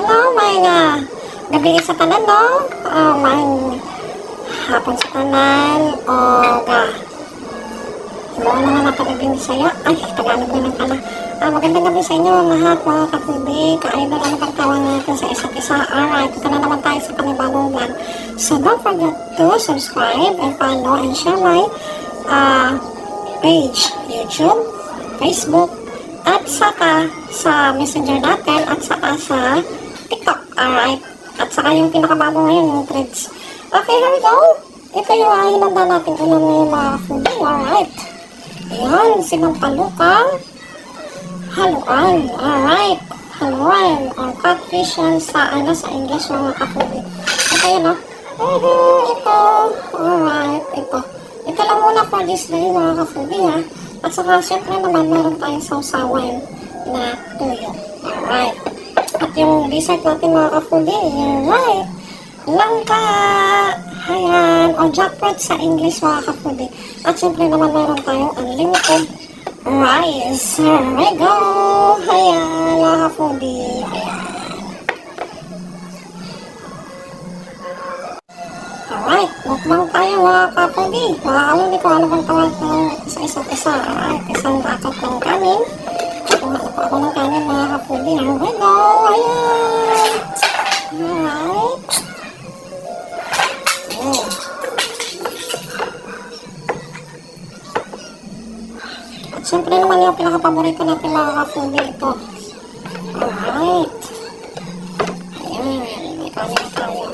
Hello, may nga gabi sa tanan, no? Uh, may hapon sa tanan, o ga. Hello na nga napagabing Bisaya. Ay, Tagalog na lang pala. Ah, magandang gabi sa inyo mga kapubi. Ka-idol ang pagtawan natin sa isa't isa. Alright, ito na naman tayo sa panibagong vlog. So don't forget to subscribe and follow and share my uh, page, YouTube, Facebook, at saka sa Messenger natin at saka sa. Alright? At saka yung pinakabago ngayon, yung threads. Okay, here we go. Ito yung uh, hinanda natin ulam ngayon mga foodie. Alright. Ayan, sinampalukang haluan. Alright. Haluan or catfish yan sa, ano, sa English mga kafoodie. Ito yun, no? Mhm, ito. Alright, ito. Ito lang muna for this day mga kafoodie, ha? At saka, syempre naman, meron tayong sausawan na tuyo. Alright. At yung dessert natin mga kafoodie, you're right. Langka! Ayan. O jackpot sa English mga kafoodie. At syempre naman, meron tayong unlimited rice. Here we go! Ayan, mga kafoodie. Ayan. Alright, mukbang tayo mga kapagi. Mga kaluli ko ano bang tawag ng isa isa't isa. Alright, isang bakit ng kanin. Kuha na po ako ng kanin mga kapagi. Here we! At syempre naman yung pinaka-paborito natin mga kapagi ito. Alright. Ayan, may kanin tayo.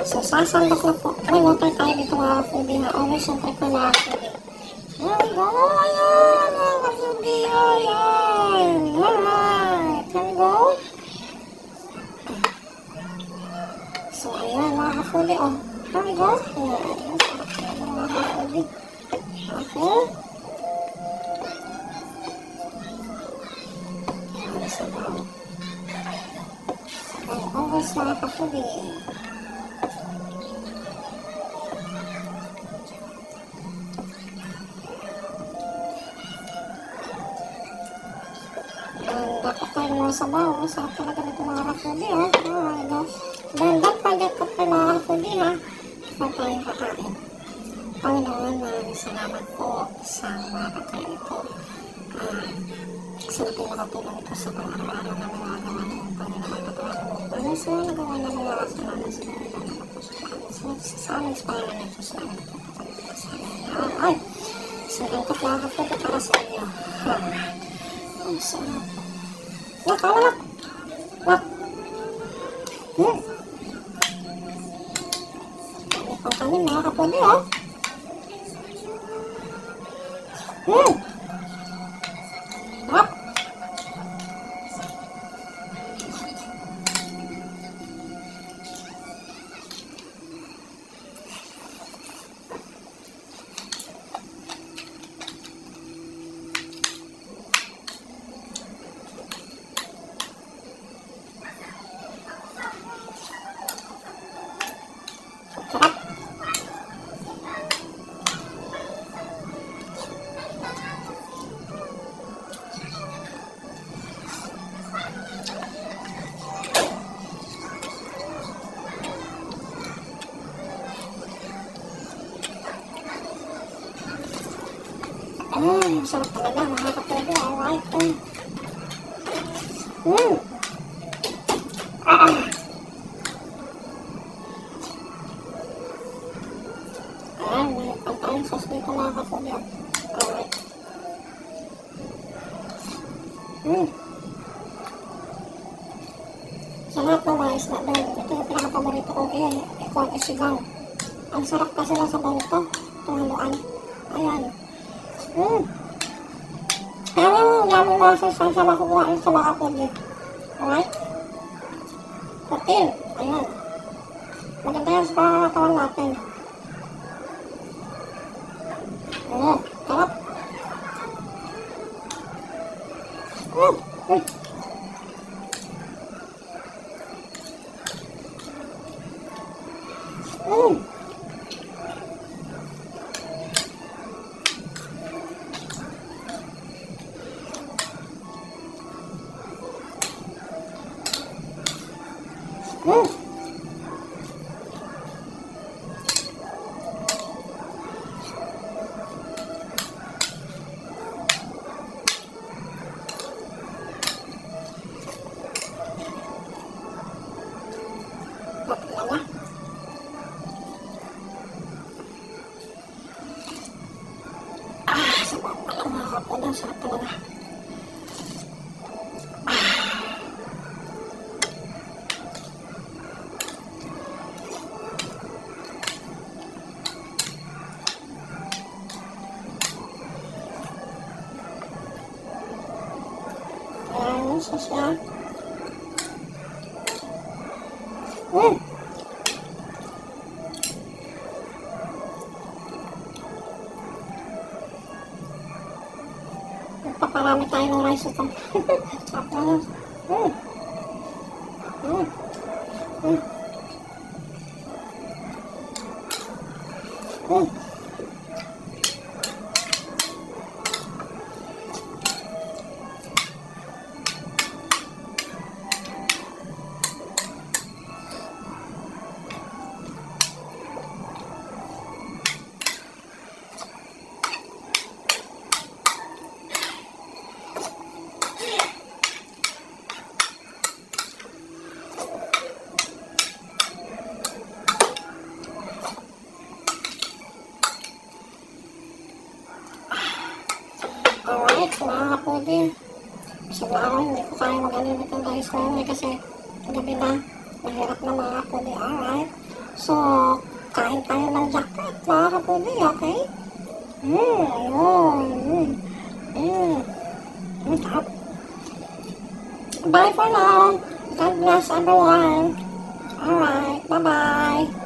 So, sasandok na po. May water tayo dito mga kafubi na. Always syempre po mga kafubi. There we go. Ayan, mga kafubi. Ayan. Alright. There we go. So, ayan mga kafubi. Oh, there we go. Ayan. Ayan, mga kafubi. Okay. So, Okay, always mga. And dapat tayo mga sabaw. Masarap talaga nito mga rafudi ha. Oh my gosh. Don't forget to pay mga rafudi ha. Before tayo kakain. Panginoon, maraming salamat po sa mga kakain ito. Ah, na pinakatulong ito sa mga araw-araw na mga gawa ng Panginoon. Patawarin mo. Ano sa mga nagawa na mga kasalanan sa mga nagawa po sa Panginoon. Sa aming sa pangalan ng Jesus namin po. Ay! So, ito para sa inyo. Alright. Ang sarap. Nak, kamu nak. Nak. Hmm. Ang kanin mga kapuli, oh. Hmm. Mm, sarap talaga mga kapatid. Alright. Mm. Mm. Ah. Ayan, may pantayang sauce dito mga kapatid. Alright. Mm. Sa lahat ng mga isla doon, ito yung pinakapaborito ko kaya ikaw ang isigaw. Ang sarap kasi lang sa bawang ito. Haluan. Ayan. Mm. Kaya yung yummy mga sauce ang sa makukuha sa mga kapatid. Alright? Patil. Ayan. Maganda yan sa katawan natin. Oh, sarap. Mm, mm. Ang sarap talaga. Ayan, yung sasya. Mm. Magpaparami tayo ng rice ito. Mm. Mm. Mm. Mm. Ko kaya mag-alimit ng rice ngayon eh, kasi gabi na. Mahirap na mga. Alright. So, kain tayo ng jackpot, mga kapudi, okay? Mmm, ayun. Mmm. Mmm. Mmm. Bye for now. God bless everyone. Alright, bye-bye.